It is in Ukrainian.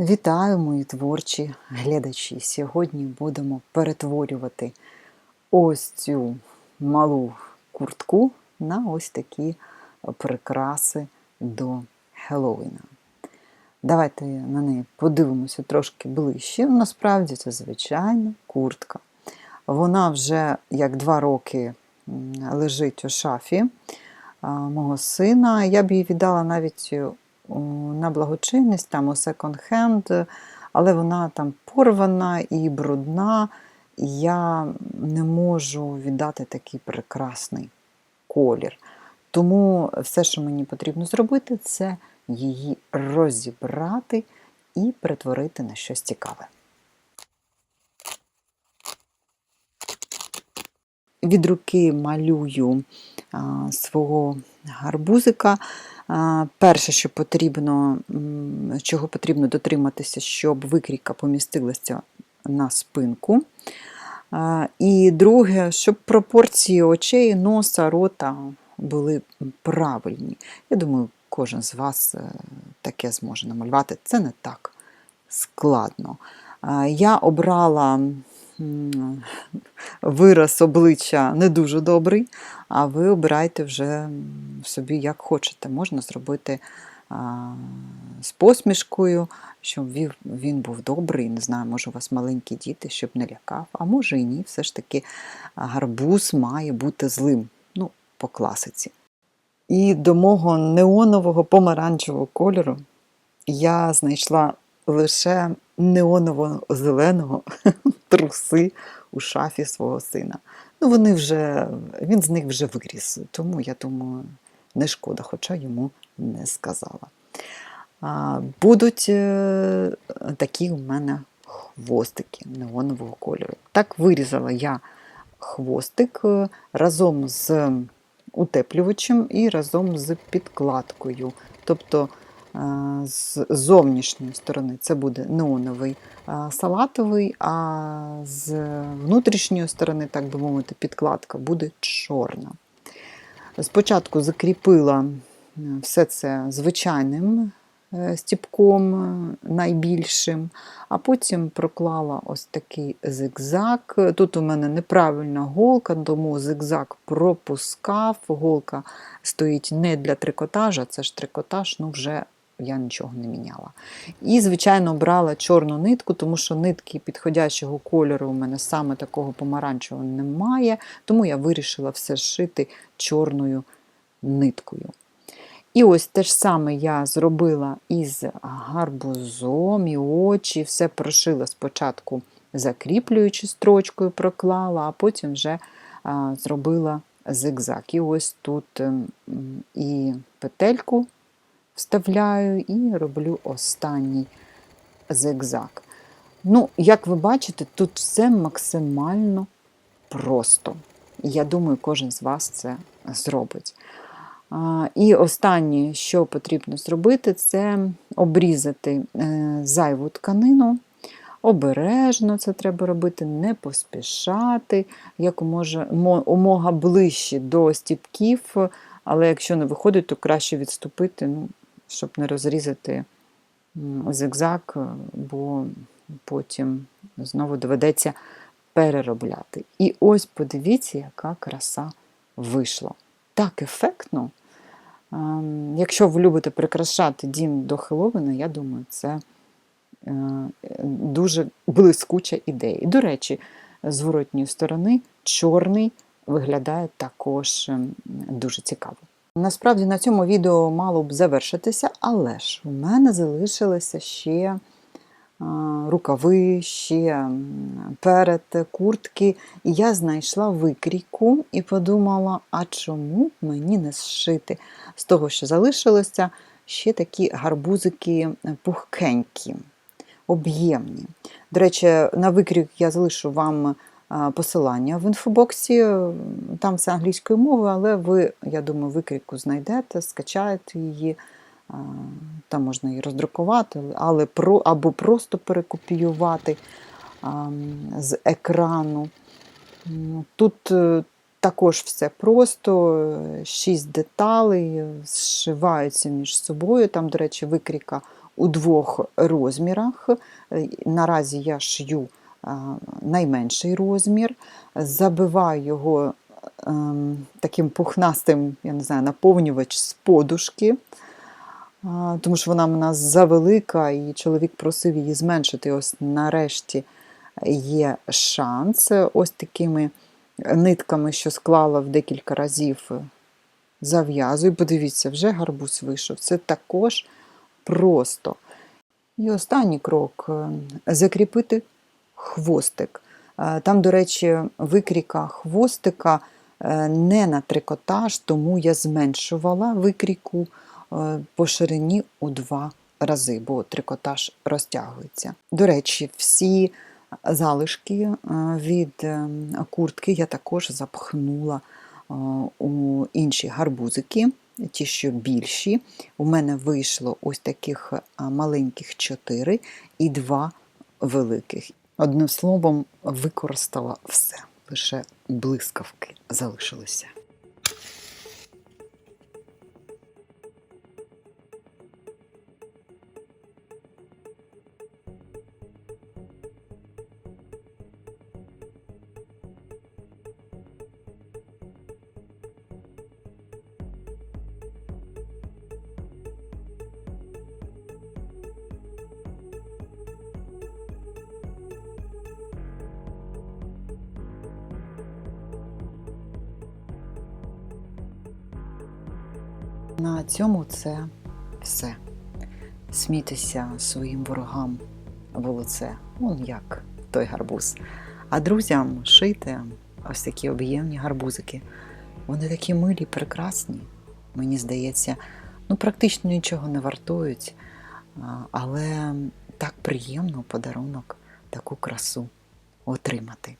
Вітаю, мої творчі глядачі! Сьогодні будемо перетворювати ось цю малу куртку на ось такі прикраси до Хеллоуіна. Давайте на неї подивимося трошки ближче. Насправді це звичайна куртка. Вона вже як два роки лежить у шафі мого сина. Я б її віддала навіть на благочинність, там у секонд-хенд, але вона там порвана і брудна. Я не можу віддати такий прекрасний колір. Тому все, що мені потрібно зробити, це її розібрати і перетворити на щось цікаве. Від руки малюю свого гарбузика. Перше, що потрібно, чого потрібно дотриматися, щоб викрійка помістилася на спинку. І друге, щоб пропорції очей, носа, рота були правильні. Я думаю, кожен з вас е, таке зможе намалювати. Це не так складно. Я обрала вираз обличчя не дуже добрий, а ви обирайте вже собі як хочете. Можна зробити з посмішкою, щоб він був добрий. Не знаю, може, у вас маленькі діти, щоб не лякав, а може і ні. Все ж таки гарбуз має бути злим. Ну, по класиці. І до мого неонового помаранчевого кольору я знайшла лише неоново-зеленого труси у шафі свого сина. Ну, вони вже, він з них вже виріс, тому я думаю, не шкода, хоча йому не сказала. Будуть е, такі у мене хвостики неонового кольору. Так вирізала я хвостик е, разом з утеплювачем і разом з підкладкою. Тобто з зовнішньої сторони це буде неоновий е, салатовий, а з внутрішньої сторони, так би мовити, підкладка буде чорна. Спочатку закріпила е, все це звичайним е, стіпком е, найбільшим, а потім проклала ось такий зигзаг. Тут у мене неправильна голка, тому зигзаг пропускав. Голка стоїть не для трикотажа, це ж трикотаж, ну вже я нічого не міняла. І, звичайно, брала чорну нитку, тому що нитки підходящого кольору у мене саме такого помаранчевого немає, тому я вирішила все шити чорною ниткою. І ось те ж саме я зробила із гарбузом, і очі, все прошила спочатку закріплюючи строчкою, проклала, а потім вже зробила зигзаг. І ось тут ем, і петельку вставляю, і роблю останній зигзаг. Ну, як ви бачите, тут все максимально просто. Я думаю, кожен з вас це зробить. І останнє, що потрібно зробити, це обрізати е, зайву тканину. Обережно це треба робити, не поспішати, мо- умога ближче до стіпків, але якщо не виходить, то краще відступити, ну, щоб не розрізати зигзаг, е, бо потім знову доведеться переробляти. І ось подивіться, яка краса вийшла. Так ефектно. Ем, Якщо ви любите прикрашати дім до Хеллоуіна, я думаю, це е, дуже блискуча ідея. І, до речі, з зворотньої сторони чорний виглядає також ем, дуже цікаво. Насправді на цьому відео мало б завершитися, але ж у мене залишилося ще рукави, ще перед куртки. І я знайшла викрійку і подумала, а чому мені не зшити з того, що залишилося, ще такі гарбузики пухкенькі, об'ємні. До речі, на викрік я залишу вам посилання в інфобоксі. Там все англійською мовою, але ви, я думаю, викрійку знайдете, скачаєте її. Там можна її роздрукувати, але про, або просто перекопіювати з екрану. Тут е, також все просто, шість деталей, зшиваються між собою. Там, до речі, викрійка у двох розмірах. Е, Наразі я шью найменший розмір, забиваю його ем, таким пухнастим, я не знаю, наповнювач з подушки. Тому що вона в нас завелика, і чоловік просив її зменшити. Ось нарешті є шанс. Ось такими нитками, що склала в декілька разів, зав'язую. Подивіться, вже гарбуз вийшов. Це також просто. І останній крок е, закріпити хвостик. Е, Там, до речі, викріка хвостика е, не на трикотаж, тому я зменшувала викріку е, по ширині у два рази, бо трикотаж розтягується. До речі, всі залишки від куртки я також запхнула у інші гарбузики, ті, що більші. У мене вийшло ось таких маленьких чотири і два великих. Одним словом, використала все, лише блискавки залишилися. На цьому це все. Смійтеся своїм ворогам в лице, вон як той гарбуз. А друзям шийте ось такі об'ємні гарбузики. Вони такі милі, прекрасні. Мені здається, ну практично нічого не вартують, але так приємно подарунок таку красу отримати.